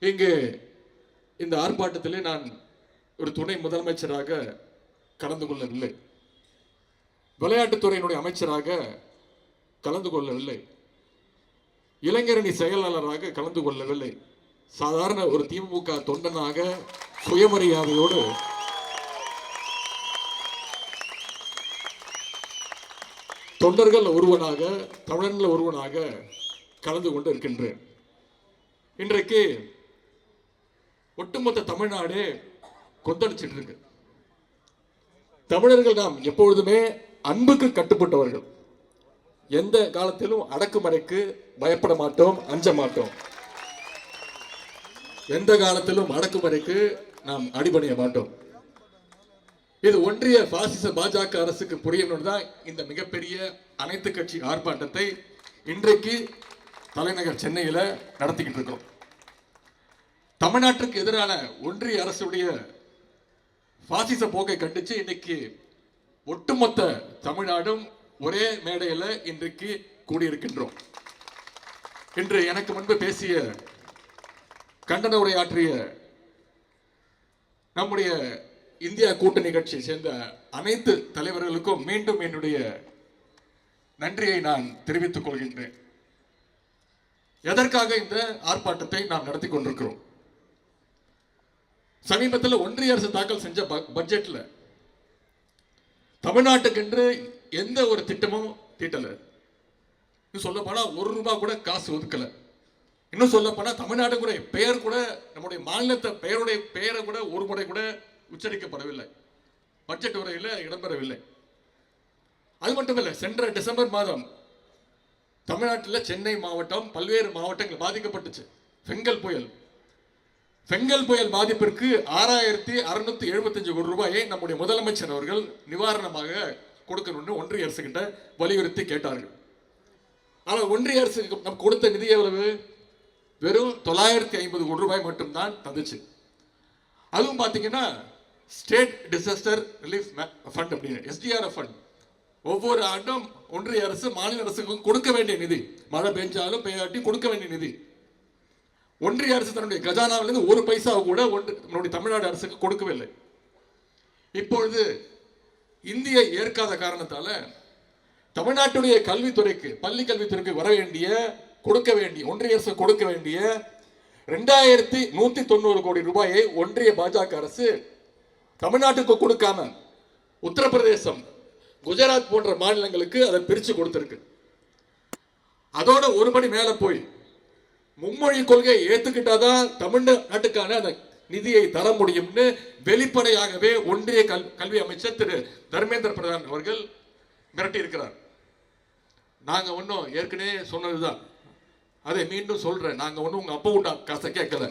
இங்கு இந்த ஆர்ப்பாட்டத்திலே நான் ஒரு துணை முதலமைச்சராக கலந்து கொள்ளவில்லை. விளையாட்டுத்துறையினுடைய அமைச்சராக கலந்து கொள்ளவில்லை. இளைஞரணி செயலாளராக கலந்து கொள்ளவில்லை. சாதாரண ஒரு திமுக தொண்டனாக சுயமரியாதையோடு தொண்டர்கள் ஒருவனாக தமிழனில் ஒருவனாக கலந்து கொண்டு இருக்கின்றேன். இன்றைக்கு ஒட்டுமொத்த தமிழ்நாடே கொந்தளிச்சிட்டு இருக்கு தமிழர்கள் நாம் எப்பொழுதுமே அன்புக்கு கட்டுப்பட்டவர்கள். எந்த காலத்திலும் அடக்குமுறைக்கு பயப்பட மாட்டோம் அஞ்ச மாட்டோம். எந்த காலத்திலும் அடக்குமுறைக்கு நாம் அடிபணிய மாட்டோம். இது ஒன்றிய பாசிச பாஜக அரசுக்கு புரியணும் தான் இந்த மிகப்பெரிய அனைத்து கட்சி ஆர்ப்பாட்டத்தை இன்றைக்கு தலைநகர் சென்னையில் நடத்திக்கிட்டு இருக்கோம். தமிழ்நாட்டுக்கு எதிரான ஒன்றிய அரசுடைய பாசிச போக்கை கண்டிச்சு இன்னைக்கு ஒட்டுமொத்த தமிழ்நாடும் ஒரே மேடையில் இன்றைக்கு கூடியிருக்கின்றோம். இன்று எனக்கு முன்பு பேசிய கண்டன உரையாற்றிய நம்முடைய இந்தியா கூட்டணி கட்சியை சேர்ந்த அனைத்து தலைவர்களுக்கும் மீண்டும் என்னுடைய நன்றியை நான் தெரிவித்துக் கொள்கின்றேன். எதற்காக இந்த ஆர்ப்பாட்டத்தை நாம் நடத்தி கொண்டிருக்கிறோம்? சமீபத்தில் ஒன்றிய அரசு தாக்கல் செஞ்ச பட்ஜெட்டில் தமிழ்நாட்டுக்கென்று எந்த ஒரு திட்டமும் தீட்டலை. சொல்ல போனால் ஒரு ரூபாய் கூட காசு ஒதுக்கலை. இன்னும் சொல்ல போனால் தமிழ்நாடு கூட பெயர் கூட நம்முடைய மாநிலத்தை பெயருடைய பெயரை கூட ஒரு முறை கூட உச்சரிக்கப்படவில்லை. பட்ஜெட் உரையில் இடம்பெறவில்லை. அது மட்டும் இல்லை சென்ற டிசம்பர் மாதம் தமிழ்நாட்டில் சென்னை மாவட்டம் பல்வேறு மாவட்டங்கள் பாதிக்கப்பட்டுச்சு. செங்கல் புயல். பெங்கல் புயல் பாதிப்பிற்கு ஆறாயிரத்தி அறுநூத்தி எழுபத்தஞ்சு கோடி ரூபாயை நம்முடைய முதலமைச்சர் அவர்கள் நிவாரணமாக கொடுக்கணும்னு ஒன்றிய அரசு கிட்ட வலியுறுத்தி கேட்டார்கள். ஆனால் ஒன்றிய அரசு நம் கொடுத்த நிதி எவ்வளவு? வெறும் தொள்ளாயிரத்தி ஐம்பது கோடி ரூபாய் மட்டும்தான் தந்துச்சு. அதுவும் பார்த்தீங்கன்னா ஸ்டேட் டிசாஸ்டர் ரிலீஃப் ஃபண்ட் அப்படின்னு எஸ்டிஆர்எஃப் ஃபண்ட். ஒவ்வொரு ஆண்டும் ஒன்றிய அரசு மாநில அரசுக்கும் கொடுக்க வேண்டிய நிதி. மழை பெஞ்சாலும் பெய்யாட்டி கொடுக்க வேண்டிய நிதி. ஒன்றிய அரசு தன்னுடைய கஜானாவிலிருந்து ஒரு பைசா கூட ஒன்று நம்முடைய தமிழ்நாடு அரசுக்கு கொடுக்கவில்லை. இப்பொழுது இந்திய ஏற்காத காரணத்தால தமிழ்நாட்டுடைய கல்வித்துறைக்கு பள்ளி கல்வித்துறைக்கு வர வேண்டிய கொடுக்க வேண்டிய ஒன்றிய அரசு கொடுக்க வேண்டிய ரெண்டாயிரத்தி நூத்தி தொண்ணூறு கோடி ரூபாயை ஒன்றிய பாஜக அரசு தமிழ்நாட்டுக்கு கொடுக்காம உத்தரப்பிரதேசம் குஜராத் போன்ற மாநிலங்களுக்கு அதை பிரிச்சு கொடுத்திருக்கு. அதோட ஒரு மணி மேல போய் மும்மொழி கொள்கையை ஏற்றுக்கிட்டாதான் தமிழ்நாட்டுக்கான அந்த நிதியை தர முடியும்னு வெளிப்படையாகவே ஒன்றிய கல் கல்வி அமைச்சர் திரு தர்மேந்திர பிரதான் அவர்கள் மிரட்டி இருக்கிறார் நாங்கள் ஒன்றும் ஏற்கனவே சொன்னதுதான். அதை மீண்டும் சொல்றேன். நாங்கள் ஒன்றும் உங்கள் அப்பா உண்டா காசை கேட்கல.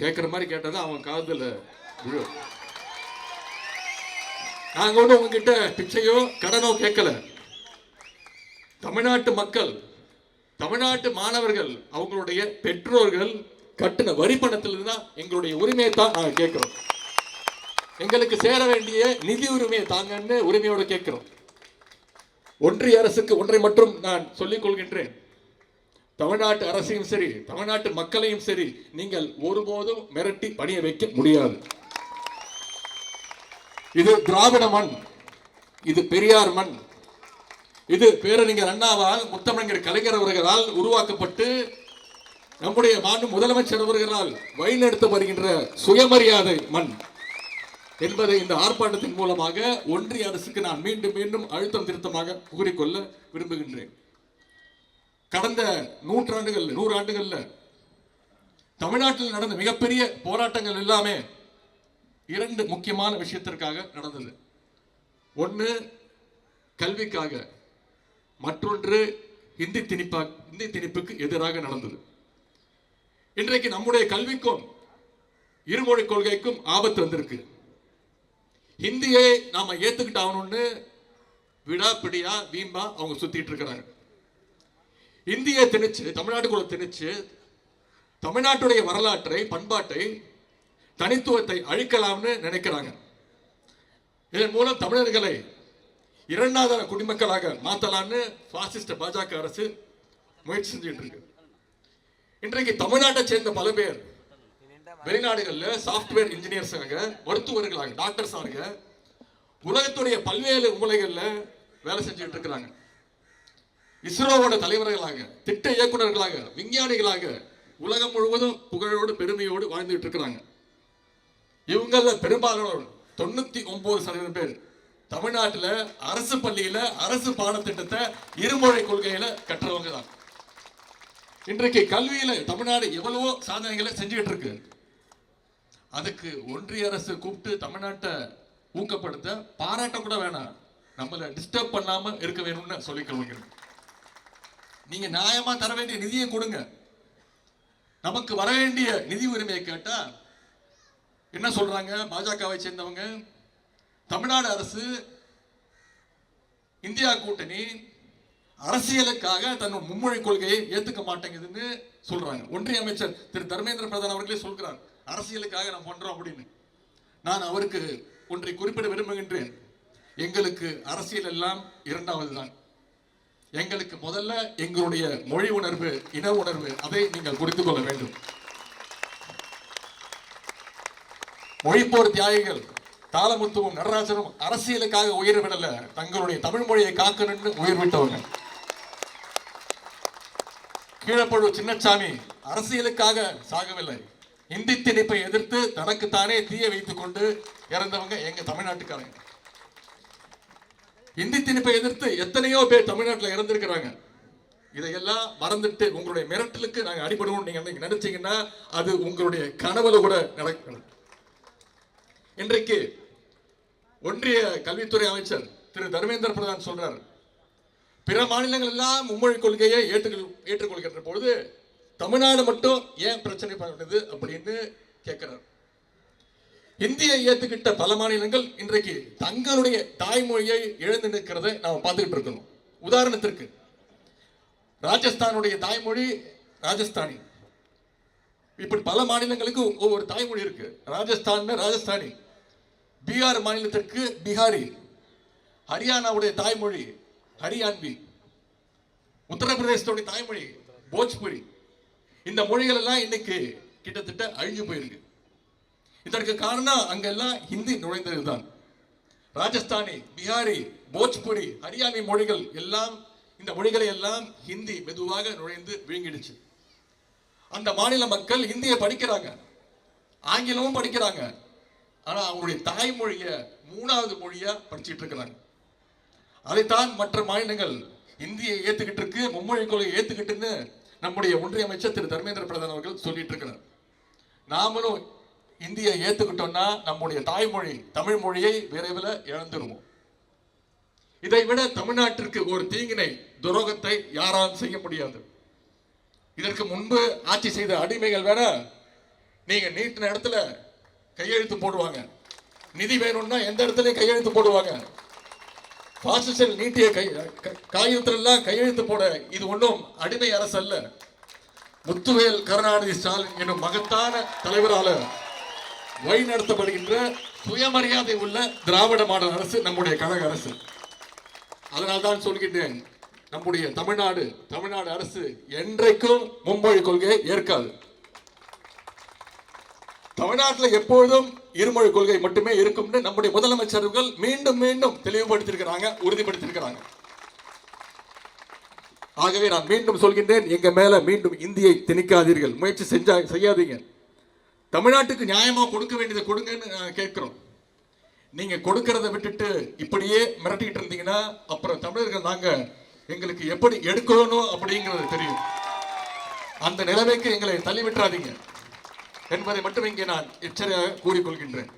கேட்குற மாதிரி கேட்டதான் அவன் காதில் விழும். நாங்கள் ஒன்றும் உங்ககிட்ட பிச்சையோ கடனோ கேட்கல. தமிழ்நாட்டு மக்கள் தமிழ்நாட்டு மாணவர்கள் அவங்களுடைய பெற்றோர்கள் கட்டின வரி பணத்திலிருந்து தான் எங்களுடைய உரிமையை தான் நாங்கள் கேட்குறோம். எங்களுக்கு சேர வேண்டிய நிதி உரிமையை தாங்கன்னு உரிமையோடு கேட்கிறோம். ஒன்றிய அரசுக்கு ஒன்றை மட்டும் நான் சொல்லிக் கொள்கின்றேன். தமிழ்நாட்டு அரசையும் சரி தமிழ்நாட்டு மக்களையும் சரி நீங்கள் ஒருபோதும் மிரட்டி பணிய வைக்க முடியாது. இது திராவிட மண் இது பெரியார் மண் இது பேரறிஞர் அண்ணாவால் முத்தமிழர் கலைஞர் அவர்களால் உருவாக்கப்பட்டு நம்முடைய மாண்பு முதலமைச்சர் அவர்களால் வழிநடத்த வருகின்ற சுயமரியாதை மண் என்பதை இந்த ஆர்ப்பாட்டத்தின் மூலமாக ஒன்றிய அரசுக்கு நான் மீண்டும் மீண்டும் அழுத்தம் திருத்தமாக கூறிக்கொள்ள விரும்புகின்றேன். கடந்த நூற்றாண்டுகள் நூறு ஆண்டுகள்ல தமிழ்நாட்டில் நடந்த மிகப்பெரிய போராட்டங்கள் எல்லாமே இரண்டு முக்கியமான விஷயத்திற்காக நடந்தது. ஒன்று கல்விக்காக. மற்றொன்று இந்தி திணிப்பா இந்தி திணிப்புக்கு எதிராக நடந்தது. இன்றைக்கு நம்முடைய கல்விக்கும் இருமொழி கொள்கைக்கும் ஆபத்து வந்திருக்கு. ஹிந்தியை நாம ஏத்துக்கிட்டு ஆகணும்னு விடாப்பிடியா வீம்பா அவங்க சுத்திட்டு இருக்கிறாங்க. இந்தியை திணிச்சு தமிழ்நாட்டுக்குள்ள திணிச்சு தமிழ்நாட்டுடைய வரலாற்றை பண்பாட்டை தனித்துவத்தை அழிக்கலாம்னு நினைக்கிறாங்க. இதன் மூலம் தமிழர்களை இரண்டாவது குடிமக்களாக மாத்தலான்னு பாசிஸ்ட் பாஜக அரசு முயற்சி செஞ்சுட்டு இருக்கு. இன்றைக்கு தமிழ்நாட்டை சேர்ந்த பல பேர் வெளிநாடுகள்ல சாஃப்ட்வேர் இன்ஜினியர்ஸாக மருத்துவர்களாக டாக்டர்ஸாக உலகத்துடைய பல்வேறு மூலைகளில் வேலை செஞ்சுட்டு இருக்கிறாங்க. இஸ்ரோவோட தலைவர்களாக திட்ட இயக்குனர்களாக விஞ்ஞானிகளாக உலகம் முழுவதும் புகழோடு பெருமையோடு வாழ்ந்துட்டு இருக்கிறாங்க. இவங்கள பெரும்பாலானோர் தொண்ணூத்தி ஒன்பது சதவீதம் பேர் தமிழ்நாட்டில் அரசு பள்ளியில் அரசு பாடத்திட்டத்தை இருமொழி கொள்கையில் கற்றவங்க தான். இன்றைக்கு கல்வியில் தமிழ்நாடு எவ்வளவோ சாதனைகளை செஞ்சுக்கிட்டு இருக்கு. அதுக்கு ஒன்றிய அரசு கூப்பிட்டு தமிழ்நாட்டை ஊக்கப்படுத்த பாராட்ட கூட வேணாம். நம்மளை டிஸ்டர்ப் பண்ணாம இருக்க வேணும்னு சொல்லிக்கிறோம் நீங்க நியாயமா தர வேண்டிய நிதியை கொடுங்க. நமக்கு வர வேண்டிய நிதி உரிமையை கேட்டா என்ன சொல்றாங்க? பாஜகவை சேர்ந்தவங்க தமிழ்நாடு அரசு இந்தியா கூட்டணி அரசியலுக்காக தன் மும்மொழி கொள்கையை ஏத்துக்க மாட்டேங்குதுன்னு சொல்றாங்க. ஒன்றிய அமைச்சர் திரு தர்மேந்திர பிரதான் அவர்களே சொல்கிறார் அரசியலுக்காக நான் பண்றோம் அப்படின்னு. நான் அவருக்கு ஒன்றை குறிப்பிட விரும்புகின்றேன். எங்களுக்கு அரசியல் எல்லாம் இரண்டாவது தான். எங்களுக்கு முதல்ல எங்களுடைய மொழி உணர்வு இன உணர்வு அதை நீங்கள் குறித்து கொள்ள வேண்டும். மொழிப்போர் தியாகிகள் தாளமுத்துவும் நடராஜனும் அரசியலுக்காக உயிர் விடல. தங்களுடைய தமிழ் மொழியை காக்கணும்னு உயிர் விட்டவங்க. கீழப்பழு சின்னச்சாமி அரசியலுக்காக சாகவில்லை. இந்தி திணிப்பை எதிர்த்து தனக்குத்தானே தீய வைத்துக் கொண்டு இறந்தவங்க எங்க தமிழ்நாட்டுக்காரங்க. இந்தி திணிப்பை எதிர்த்து எத்தனையோ பேர் தமிழ்நாட்டில் இறந்திருக்கிறாங்க. இதையெல்லாம் மறந்துட்டு உங்களுடைய மிரட்டலுக்கு நாங்கள் அடிபடுவோம் நீங்க நினைச்சீங்கன்னா அது உங்களுடைய கனவுல கூட நடக்கணும் இன்றைக்கு ஒன்றிய கல்வித்துறை அமைச்சர் திரு தர்மேந்திர பிரதான் சொல்றார் பிற மாநிலங்கள் எல்லாம் மும்மொழி கொள்கையை ஏற்றுக்கொள் ஏற்றுக்கொள்கின்ற பொழுது தமிழ்நாடு மட்டும் ஏன் பிரச்சனை பண்ணுது அப்படின்னு கேட்கிறார். இந்தியை ஏத்துக்கிட்ட பல மாநிலங்கள் இன்றைக்கு தங்களுடைய தாய்மொழியை இழந்து நிற்கிறத நாம் பார்த்துக்கிட்டு இருக்கணும். உதாரணத்திற்கு ராஜஸ்தானுடைய தாய்மொழி ராஜஸ்தானி. இப்படி பல மாநிலங்களுக்கு ஒவ்வொரு தாய்மொழி இருக்கு. ராஜஸ்தான் ராஜஸ்தானி. பீகார் மாநிலத்திற்கு பீகாரி ஹரியானாவுடைய தாய்மொழி ஹரியான்வி உத்தரப்பிரதேசத்துடைய தாய்மொழி போஜ்புரி. இந்த மொழிகள் எல்லாம் இன்னைக்கு கிட்டத்தட்ட அழிஞ்சு போயிருக்கு. இதற்கு காரணம் அங்கெல்லாம் ஹிந்தி நுழைந்ததுதான். ராஜஸ்தானி பிஹாரி போஜ்புரி ஹரியானி மொழிகள் எல்லாம் இந்த மொழிகளை எல்லாம் ஹிந்தி மெதுவாக நுழைந்து விழுங்கிடுச்சு அந்த மாநில மக்கள் ஹிந்தியை படிக்கிறாங்க. ஆங்கிலமும் படிக்கிறாங்க. ஆனால் அவங்களுடைய தாய்மொழியை மூணாவது மொழியாக படிச்சுட்டு இருக்கிறாங்க. அதைத்தான் மற்ற மாநிலங்கள் இந்தியை ஏற்றுக்கிட்டு இருக்கு மும்மொழி கொள்கையை ஏற்றுக்கிட்டுன்னு நம்முடைய ஒன்றிய அமைச்சர் திரு. தர்மேந்திர பிரதான் அவர்கள் சொல்லிட்டு இருக்கிறார். நாமளும் இந்தியை ஏற்றுக்கிட்டோன்னா நம்முடைய தாய்மொழி தமிழ் மொழியை விரைவில் இழந்துருவோம். இதை விட தமிழ்நாட்டிற்கு ஒரு தீங்கினை துரோகத்தை யாராலும் செய்ய முடியாது. இதற்கு முன்பு ஆட்சி செய்த அடிமைகள் வேற நீங்க நீட்டின இடத்துல கையெழுத்து போடுவாங்க. நிதி வேணும்னா எந்த இடத்துலையும் கையெழுத்து போடுவாங்க. பாசிசல் நீட்டிய கை க- கையெழுத்து போட இது ஒன்றும் அடிமை அரசு அல்ல. முத்துவேல் கருணாநிதி ஸ்டாலின் என்னும் மகத்தான தலைவரால் வழி நடத்தப்படுகின்ற சுயமரியாதை உள்ள திராவிட மாடல் அரசு நம்முடைய கழக அரசு. அதனால் தான் சொல்கின்றேன் நம்முடைய தமிழ்நாடு தமிழ்நாடு அரசு என்றைக்கும் மும்மொழி கொள்கையை ஏற்காது. தமிழ்நாட்டில் எப்பொழுதும் இருமொழி கொள்கை மட்டுமே இருக்கும்னு நம்முடைய முதலமைச்சர்கள் மீண்டும் மீண்டும் தெளிவுபடுத்தியிருக்கிறாங்க உறுதிப்படுத்தியிருக்கிறாங்க. ஆகவே நான் மீண்டும் சொல்கின்றேன் எங்க மேல மீண்டும் இந்தியை திணிக்காதீர்கள் முயற்சி செஞ்சா செய்யாதீங்க. தமிழ்நாட்டுக்கு நியாயமா கொடுக்க வேண்டியதை கொடுங்கன்னு நான் கேட்கிறோம். நீங்க கொடுக்கறத விட்டுட்டு இப்படியே மிரட்டிட்டு இருந்தீங்கன்னா அப்புறம் தமிழர்கள் நாங்க எங்களுக்கு எப்படி எடுக்கணும் அப்படிங்கிறது தெரியும். அந்த நிலைமைக்கு எங்களை தள்ளி விட்டுறாதீங்க. என்பதை மட்டும் இங்கே நான் எச்சரியாக கூறிக்கொள்கின்றேன்.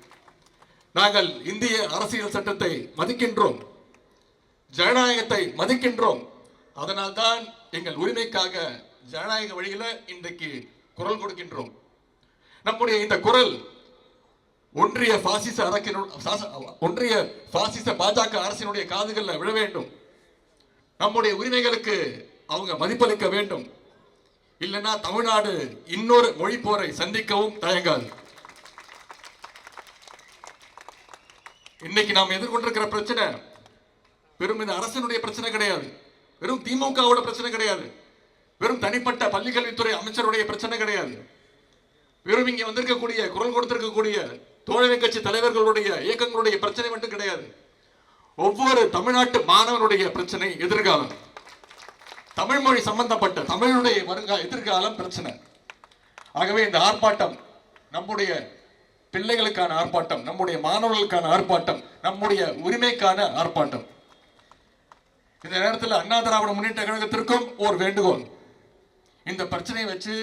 நாங்கள் இந்திய அரசியல் சட்டத்தை மதிக்கின்றோம். ஜனநாயகத்தை மதிக்கின்றோம். அதனால்தான் எங்கள் உரிமைக்காக ஜனநாயக வழியில் இன்றைக்கு குரல் கொடுக்கின்றோம். நம்முடைய இந்த குரல் ஒன்றிய பாசிச ஒன்றிய பாசிச பாஜக அரசினுடைய காதுகளில் விழ வேண்டும். நம்முடைய உரிமைகளுக்கு அவங்க மதிப்பளிக்க வேண்டும். இல்லைன்னா தமிழ்நாடு இன்னொரு மொழி போரை சந்திக்கவும் தயங்காது. இன்னைக்கு நாம் எதிர்கொண்டிருக்கிற பிரச்சனை வெறும் இந்த அரசனுடைய பிரச்சனை கிடையாது. வெறும் திமுகவோட பிரச்சனை கிடையாது. வெறும் தனிப்பட்ட பள்ளிக்கல்வித்துறை அமைச்சருடைய பிரச்சனை கிடையாது. வெறும் இங்கே வந்திருக்கக்கூடிய குரல் கொடுத்திருக்கக்கூடிய தோழமை கட்சி தலைவர்களுடைய இயக்கங்களுடைய பிரச்சனை மட்டும் கிடையாது. ஒவ்வொரு தமிழ்நாட்டு மாணவனுடைய பிரச்சனை எதிர்காலம். தமிழ் மொழி சம்பந்தப்பட்ட தமிழுடைய வருங்கா எதிர்காலம் பிரச்சனை. ஆகவே இந்த ஆர்ப்பாட்டம் நம்முடைய பிள்ளைகளுக்கான ஆர்ப்பாட்டம் நம்முடைய மாணவர்களுக்கான ஆர்ப்பாட்டம் நம்முடைய உரிமைக்கான ஆர்ப்பாட்டம். இந்த நேரத்தில் அண்ணா திராவிட முன்னேற்ற கழகத்திற்கும் ஒரு வேண்டுகோள். இந்த பிரச்சனையை வச்சு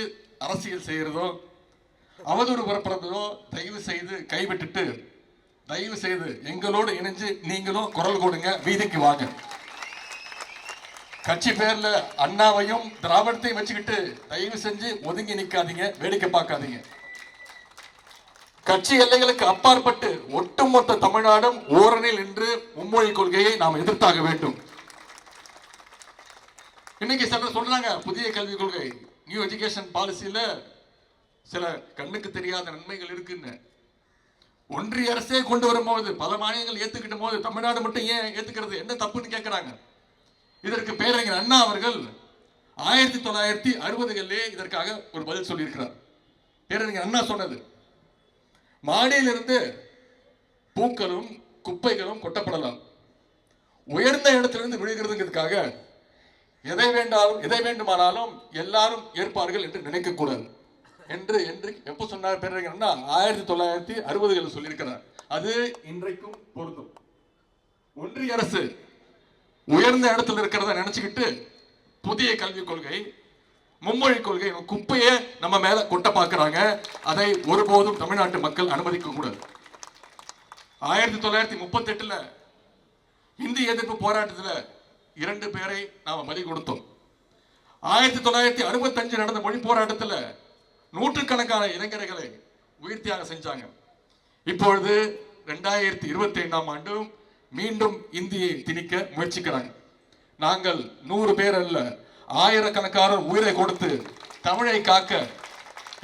அரசியல் செய்யறதோ அவதூறு பரப்புறதோ தயவு செய்து கைவிட்டுட்டு தயவு செய்து எங்களோடு இணைஞ்சு நீங்களும் குரல் கொடுங்க வீதிக்கு வாங்க. கட்சி பேர்ல அண்ணாவையும் திராவிடத்தையும் வச்சுக்கிட்டு தயவு செஞ்சு ஒதுங்கி நிக்காதீங்க வேடிக்கை பார்க்காதீங்க. கட்சி எல்லைகளுக்கு அப்பாற்பட்டு ஒட்டுமொத்த தமிழ்நாடும் ஓரணில் நின்று மும்மொழி கொள்கையை நாம் எதிர்த்தாக வேண்டும். இன்னைக்கு சிலர் சொல்றாங்க புதிய கல்விக் கொள்கை நியூ எஜுகேஷன் பாலிசியில சில கண்ணுக்கு தெரியாத நன்மைகள் இருக்குன்னு. ஒன்றிய அரசே கொண்டு வரும்போது பல மாநிலங்கள் ஏத்துக்கிட்ட போது தமிழ்நாடு மட்டும் ஏன் ஏத்துக்கிறது? என்ன தப்புன்னு கேட்கிறாங்க இதற்கு பேரறிஞர் அண்ணா அவர்கள் ஆயிரத்தி தொள்ளாயிரத்தி அறுபதுகளிலே இதற்காக ஒரு பதில் சொல்லியிருக்கிறார். பேரறிஞர் அண்ணா சொன்னது மாடியிலிருந்து பூக்களும் குப்பைகளும் கொட்டப்படலாம். உயர்ந்த இடத்திலிருந்து விழுகிறதுங்கிறதுக்காக எதை வேண்டாலும் எதை வேண்டுமானாலும் எல்லாரும் ஏற்பார்கள் என்று நினைக்கக்கூடாது. என்று என்று எப்போ சொன்னார் பேரறிஞர்னா ஆயிரத்தி தொள்ளாயிரத்தி அறுபதுகளில் சொல்லியிருக்கிறார். அது இன்றைக்கும் பொருந்தும். ஒன்றிய அரசு உயர்ந்த இடத்துல இருக்கிறத நினைச்சுக்கிட்டு புதிய கல்விக் கொள்கை மும்மொழி கொள்கை குப்பையை நம்ம மேல கொட்ட பார்க்குறாங்க. அதை ஒருபோதும் தமிழ்நாட்டு மக்கள் அனுமதிக்க கூடாது. ஆயிரத்தி தொள்ளாயிரத்தி முப்பத்தி எட்டுல இந்தி எதிர்ப்பு போராட்டத்தில் இரண்டு பேரை நாம் பலி கொடுத்தோம். ஆயிரத்தி தொள்ளாயிரத்தி அறுபத்தஞ்சு நடந்த மொழி போராட்டத்தில் நூற்றுக்கணக்கான இளைஞர்களை உயிர் தியாகம் செஞ்சாங்க. இப்பொழுது ரெண்டாயிரத்தி இருபத்தி ஐந்தாம் ஆண்டும் மீண்டும் இந்தியை திணிக்க முயற்சிக்கிறாங்க. நாங்கள் நூறு பேர் அல்ல ஆயிரக்கணக்கான உயிரை கொடுத்து தமிழை காக்க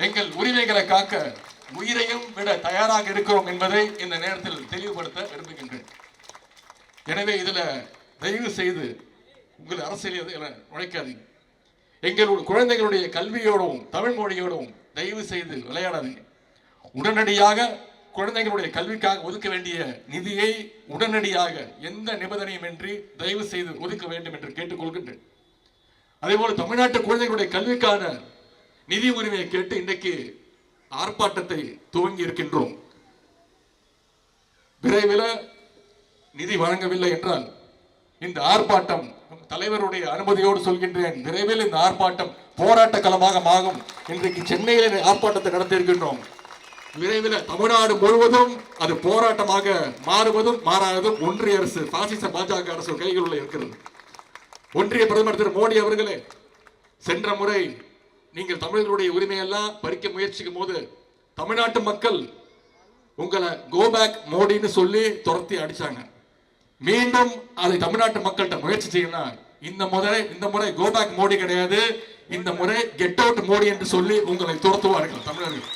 எங்கள் உரிமைகளை காக்க உயிரையும் விட தயாராக இருக்கிறோம் என்பதை இந்த நேரத்தில் தெளிவுபடுத்த விரும்புகின்றேன். எனவே இதில் தயவு செய்து உங்கள் அரசியல் இதுல நுழைக்காதீங்க எங்களுடைய குழந்தைகளுடைய கல்வியோடும் தமிழ் மொழியோடும் தயவு செய்து விளையாடாதீங்க. உடனடியாக குழந்தைகளுடைய கல்விக்காக ஒதுக்க வேண்டிய நிதியை உடனடியாக எந்த நிபந்தனையும் இன்றி தயவு செய்து ஒதுக்க வேண்டும் என்று கேட்டுக்கொள்கின்றேன். அதேபோல் தமிழ்நாட்டு குழந்தைகளுடைய கல்விக்கான நிதி உரிமையை கேட்டு இன்றைக்கு ஆர்ப்பாட்டத்தை துவங்கி இருக்கின்றோம். விரைவில் நிதி வழங்கவில்லை என்றால் இந்த ஆர்ப்பாட்டம் தலைவருடைய அனுமதியோடு சொல்கின்றேன் விரைவில் இந்த ஆர்ப்பாட்டம் போராட்ட களமாக ஆகும் இன்றைக்கு சென்னையில் ஆர்ப்பாட்டத்தை நடத்தியிருக்கின்றோம். விரைவில் தமிழ்நாடு முழுவதும் அது போராட்டமாக மாறுவதும் மாறாததும் ஒன்றிய அரசு பாசிச பாஜக அரசு கைகளில் இருக்கிறது. ஒன்றிய பிரதமர் திரு மோடி அவர்களே சென்ற முறை நீங்கள் தமிழர்களுடைய உரிமையெல்லாம் பறிக்க முயற்சிக்கும் போது தமிழ்நாட்டு மக்கள் உங்களை கோபேக் மோடின்னு சொல்லி துரத்தி அடிச்சாங்க. மீண்டும் அதை தமிழ்நாட்டு மக்கள்கிட்ட முயற்சி செய்யணும் இந்த முறை இந்த முறை கோபேக் மோடி கிடையாது. இந்த முறை கெட் அவுட் மோடி என்று சொல்லி உங்களை துரத்துவார்கள் தமிழர்கள்.